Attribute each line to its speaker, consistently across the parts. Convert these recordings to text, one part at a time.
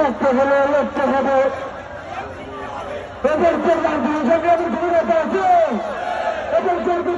Speaker 1: দেখতে হলে লড়তে হবে এদের প্রধান ভূমিকা আছে এদের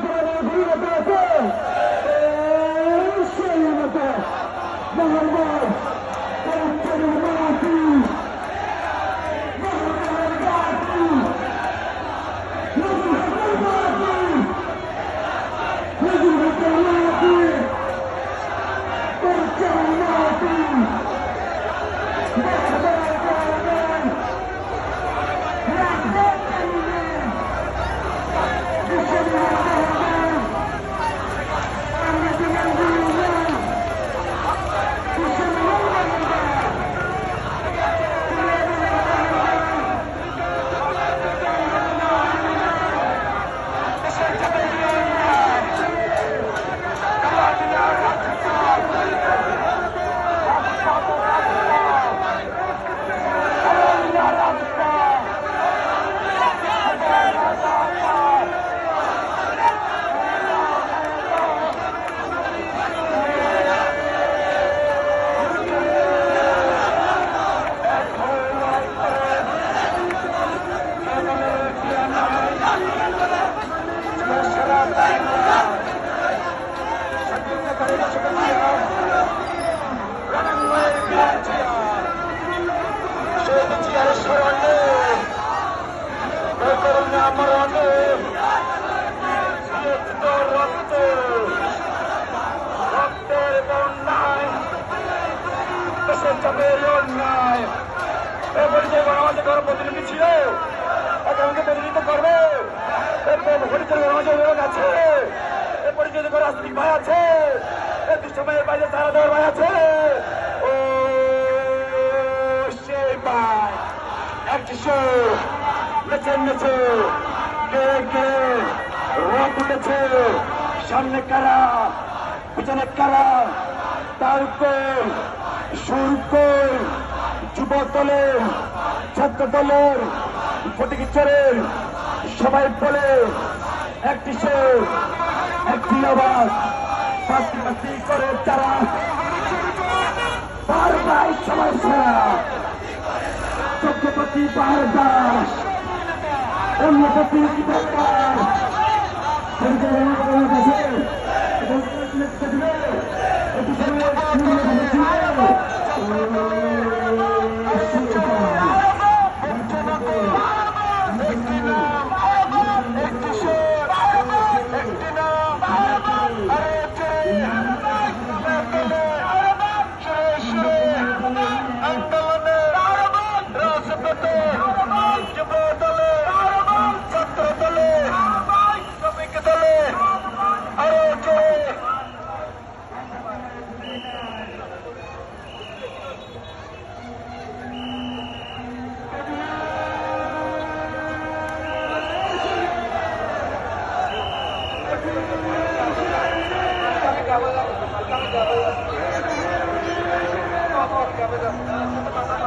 Speaker 1: গণমাধ্যমে কারও প্রতিনিধি ছিল এখন আমাকে প্রতিনিধিত্ব করবে। আছে এ পরিচয় করে রাজনৈতিক ভাই আছে, এ দুঃসময়ের বাইরে তারা দেওয়ার ভাই আছে, ও সেই ভাই, একটি উঠেছে, সামনে কারা, পিছনে কারা, তার কই সুর কই যুব দলের ছাত্র দলের ফটিকিচরের সবাই বলে একটি সুর একটি আওয়াজ পাঁচটি করে তারা বারবার সবাই সারা চক্রবর্তী পাহাড় দাস অন্যপতি কি দরকার 壁だ。